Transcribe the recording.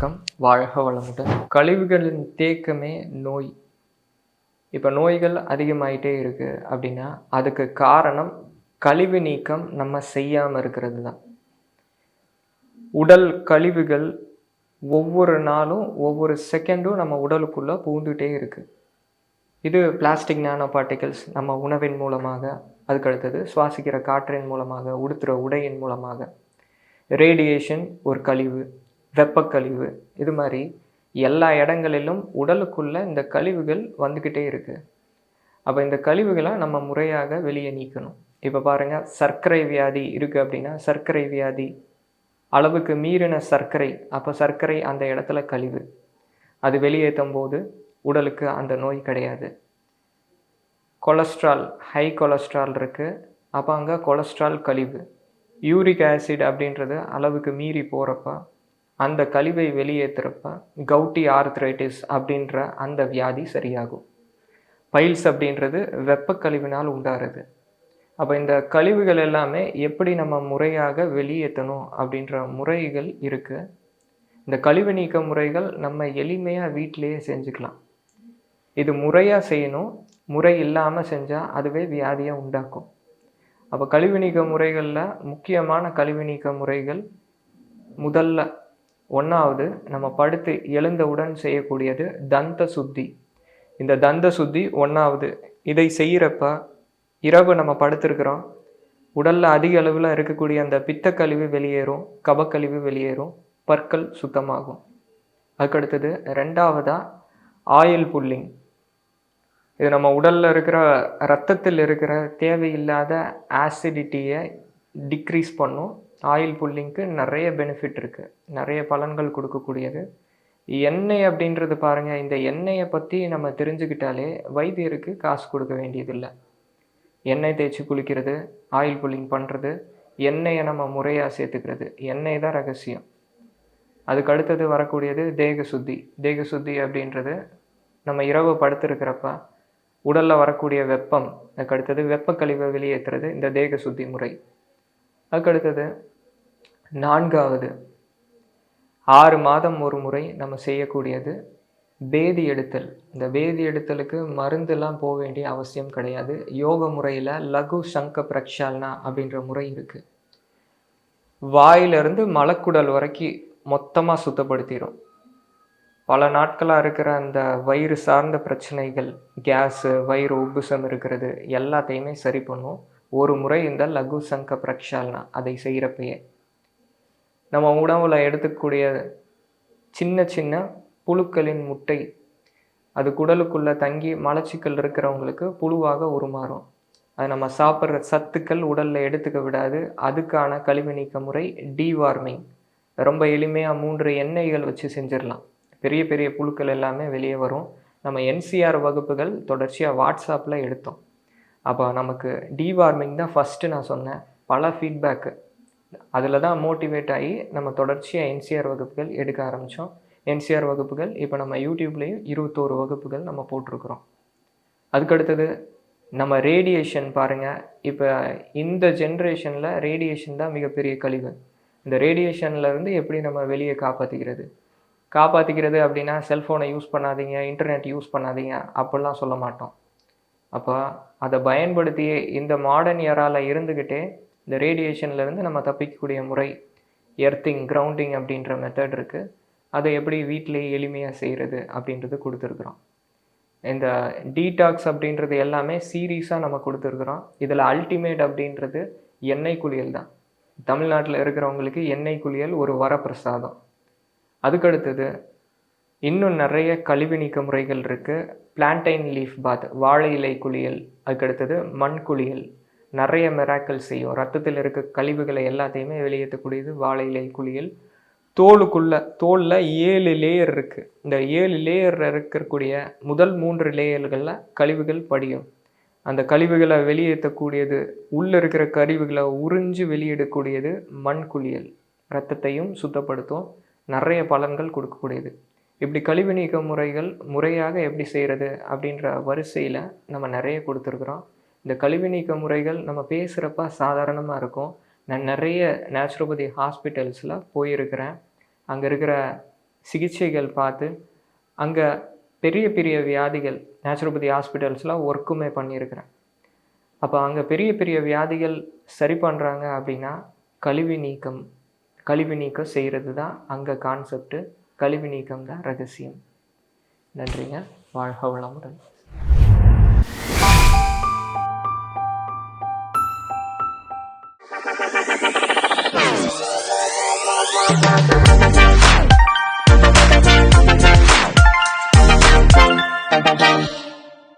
வணக்கம். வாழ்க வளமுடன். கழிவுகளின் தேக்கமே நோய். இப்போ நோய்கள் அதிகமாயிட்டே இருக்குது அப்படின்னா அதுக்கு காரணம் கழிவு நீக்கம் நம்ம செய்யாமல் இருக்கிறது தான் உடல் கழிவுகள் ஒவ்வொரு நாளும் ஒவ்வொரு செகண்டும் நம்ம உடலுக்குள்ளே பூந்துகிட்டே இருக்குது இது பிளாஸ்டிக் நானோ பார்ட்டிகல்ஸ் நம்ம உணவின் மூலமாக அதுக்கடுத்தது சுவாசிக்கிற காற்றின் மூலமாக உடுத்துகிற உடையின் மூலமாக. ரேடியேஷன் ஒரு கழிவு. வெப்பக்கழிவு. இது மாதிரி எல்லா இடங்களிலும் உடலுக்குள்ளே இந்த கழிவுகள் வந்துக்கிட்டே இருக்குது அப்போ இந்த கழிவுகளை நம்ம முறையாக வெளியே நீக்கணும். இப்போ பாருங்கள் சர்க்கரை வியாதி இருக்குது அப்படின்னா சர்க்கரை வியாதி அளவுக்கு மீறின சர்க்கரை அப்போ சர்க்கரை அந்த இடத்துல கழிவு. அது வெளியேற்றும் போது உடலுக்கு அந்த நோய் கிடையாது. கொலஸ்ட்ரால் ஹை கொலஸ்ட்ரால் இருக்குது அப்போ அங்கே கொலஸ்ட்ரால் கழிவு. யூரிக் ஆசிட் அப்படின்றது அளவுக்கு மீறி போகிறப்ப அந்த கழிவை வெளியேற்றுறப்ப கவுட்டி ஆர்த்ரைட்டிஸ் அப்படின்ற அந்த வியாதி சரியாகும். பைல்ஸ் அப்படின்றது வெப்பக்கழிவினால் உண்டாகிறது அப்போ இந்த கழிவுகள் எல்லாமே எப்படி நம்ம முறையாக வெளியேற்றணும் அப்படின்ற முறைகள் இருக்குது இந்த கழிவு நீக்க முறைகள் நம்ம எளிமையாக வீட்டிலேயே செஞ்சுக்கலாம். இது முறையாக செய்யணும் முறை இல்லாமல் செஞ்சால் அதுவே வியாதியை உண்டாக்கும். அப்போ கழிவு நீக்க முறைகளில் முக்கியமான கழிவு நீக்க முறைகள் முதல்ல ஒன்றாவது நம்ம படுத்து எழுந்தவுடன் செய்யக்கூடியது தந்த சுத்தி. இந்த தந்த சுத்தி ஒன்றாவது இதை செய்கிறப்ப இரவு நம்ம படுத்திருக்கிறோம். உடலில் அதிக அளவில் இருக்கக்கூடிய அந்த பித்தக்கழிவு வெளியேறும் கபக்கழிவு வெளியேறும் பற்கள் சுத்தமாகும். அதுக்கடுத்தது ரெண்டாவதாக ஆயில் புல்லிங். இது நம்ம உடலில் இருக்கிற ரத்தத்தில் இருக்கிற தேவையில்லாத ஆசிடிட்டியை டிக்ரீஸ் பண்ணும். ஆயில் புல்லிங்க்கு நிறைய பெனிஃபிட் இருக்குது நிறைய பலன்கள் கொடுக்கக்கூடியது. எண்ணெய் அப்படின்றது பாருங்கள் இந்த எண்ணெயை பற்றி நம்ம தெரிஞ்சுக்கிட்டாலே வைத்தியருக்கு காசு கொடுக்க வேண்டியதில்லை. எண்ணெய் தேய்ச்சி குளிக்கிறது ஆயில் புல்லிங் பண்ணுறது எண்ணெயை நம்ம முறையாக சேர்த்துக்கிறது. எண்ணெய் தான் ரகசியம். அதுக்கு அடுத்தது வரக்கூடியது தேக சுத்தி. தேக சுத்தி அப்படின்றது நம்ம இரவு படுத்திருக்கிறப்ப உடலில் வரக்கூடிய வெப்பம் அதுக்கு அடுத்தது வெப்பக்கழிவை வெளியேற்றுறது இந்த தேக சுத்தி முறை. அதுக்கு அடுத்தது நான்காவது. ஆறு மாதம் ஒரு முறை நம்ம செய்யக்கூடியது பேதி எடுத்தல். இந்த பேதி எடுத்தலுக்கு மருந்தெல்லாம் போக வேண்டிய அவசியம் கிடையாது. யோக முறையில் லகு சங்க பிரக்ஷால்னா அப்படின்ற முறை இருக்குது வாயிலிருந்து மலக்குடல் வரைக்கும் மொத்தமாக சுத்தப்படுத்திடும் பல நாட்களாக இருக்கிற அந்த வயிறு சார்ந்த பிரச்சனைகள் கேஸு வயிறு உப்புசம் இருக்கிறது எல்லாத்தையுமே சரி பண்ணும். ஒரு முறை இந்த லகு சங்க பிரக்ஷால்னா அதை செய்கிறப்பயே நம்ம உணவில் எடுத்துக்கூடிய சின்ன சின்ன புழுக்களின் முட்டை அது குடலுக்குள்ளே தங்கி மலச்சிக்கல் இருக்கிறவங்களுக்கு புழுவாக உருமாறும். அது நம்ம சாப்பிட்ற சத்துக்கள் உடலில் எடுத்துக்க விடாது. அதுக்கான கழிவு நீக்க முறை டீவார்மிங் ரொம்ப எளிமையாக மூன்று எண்ணெய்கள் வச்சு செஞ்சிடலாம். பெரிய பெரிய புழுக்கள் எல்லாமே வெளியே வரும். நம்ம என்சிஆர் வகுப்புகள் தொடர்ச்சியாக வாட்ஸ்அப்பில் எடுத்தோம். அப்போ நமக்கு டிவார்மிங் தான் ஃபஸ்ட்டு நான் சொன்னேன். பல ஃபீட்பேக்கு அதில் தான் மோட்டிவேட் ஆகி நம்ம தொடர்ச்சியாக என்சிஆர் வகுப்புகள் எடுக்க ஆரம்பித்தோம் என்சிஆர் வகுப்புகள் இப்போ நம்ம யூடியூப்லேயும் இருபத்தோரு வகுப்புகள் நம்ம போட்டிருக்கிறோம். அதுக்கடுத்தது நம்ம ரேடியேஷன் பாருங்கள் இப்போ இந்த ஜென்ரேஷனில் ரேடியேஷன் தான் மிகப்பெரிய கழிவு. இந்த ரேடியேஷன்லேருந்து எப்படி நம்ம வெளியே காப்பாற்றிக்கிறது காப்பாற்றிக்கிறது அப்படின்னா செல்ஃபோனை யூஸ் பண்ணாதீங்க இன்டர்நெட் யூஸ் பண்ணாதீங்க அப்படிலாம் சொல்ல மாட்டோம். அப்போ அதை பயன்படுத்தியே இந்த மாடர்ன் இயரால் இருந்துக்கிட்டே இந்த ரேடியேஷன்லேருந்து நம்ம தப்பிக்கக்கூடிய முறை எர்த்திங் கிரவுண்டிங் அப்படின்ற மெத்தட் இருக்குது அதை எப்படி வீட்டிலேயே எளிமையாக செய்கிறது அப்படின்றது கொடுத்துருக்குறோம். இந்த டீடாக்ஸ் அப்படின்றது எல்லாமே சீரியஸாக நம்ம கொடுத்துருக்குறோம். இதில் அல்டிமேட் அப்படின்றது எண்ணெய் குளியல் தான். தமிழ்நாட்டில் இருக்கிறவங்களுக்கு எண்ணெய் குளியல் ஒரு வரப்பிரசாதம். அதுக்கடுத்தது இன்னும் நிறைய கழிவு நீக்க முறைகள் இருக்குது பிளான்டைன் லீஃப் பாத் வாழை இலை குளியல் அதுக்கடுத்தது மண் குளியல். நிறைய மெராக்கள் செய்யும். ரத்தத்தில் இருக்க கழிவுகளை எல்லாத்தையுமே வெளியேற்றக்கூடியது வாழை இலை குளியல். தோலுக்குள்ள தோலில் ஏழு லேயர் இருக்குது இந்த ஏழு லேயர் இருக்கக்கூடிய முதல் மூன்று லேயர்களில் கழிவுகள் படியும். அந்த கழிவுகளை வெளியேற்றக்கூடியது உள்ளே இருக்கிற கழிவுகளை உறிஞ்சு வெளியிடக்கூடியது மண் குளியல். ரத்தத்தையும் சுத்தப்படுத்தும். நிறைய பலன்கள் கொடுக்கக்கூடியது. இப்படி கழிவு நீக்க முறைகள் முறையாக எப்படி செய்கிறது அப்படின்ற வரிசையில் நம்ம நிறைய கொடுத்துருக்குறோம். இந்த கழிவு நீக்க முறைகள் நம்ம பேசுகிறப்ப சாதாரணமாக இருக்கும். நான் நிறைய நேச்சுரோபதி ஹாஸ்பிட்டல்ஸில் போயிருக்கிறேன். அங்கே இருக்கிற சிகிச்சைகள் பார்த்து அங்கே பெரிய பெரிய வியாதிகள் நேச்சுரோபதி ஹாஸ்பிட்டல்ஸ்லாம் ஒர்க்குமே பண்ணியிருக்கிறேன். அப்போ அங்கே பெரிய பெரிய வியாதிகள் சரி பண்ணுறாங்க அப்படின்னா கழிவு நீக்கம் கழிவு நீக்கம் செய்கிறது தான் அங்கே கான்செப்ட்டு கழிவு நீக்கம் தான் ரகசியம். நன்றிங்க. வாழ்க வளமுடன். Thank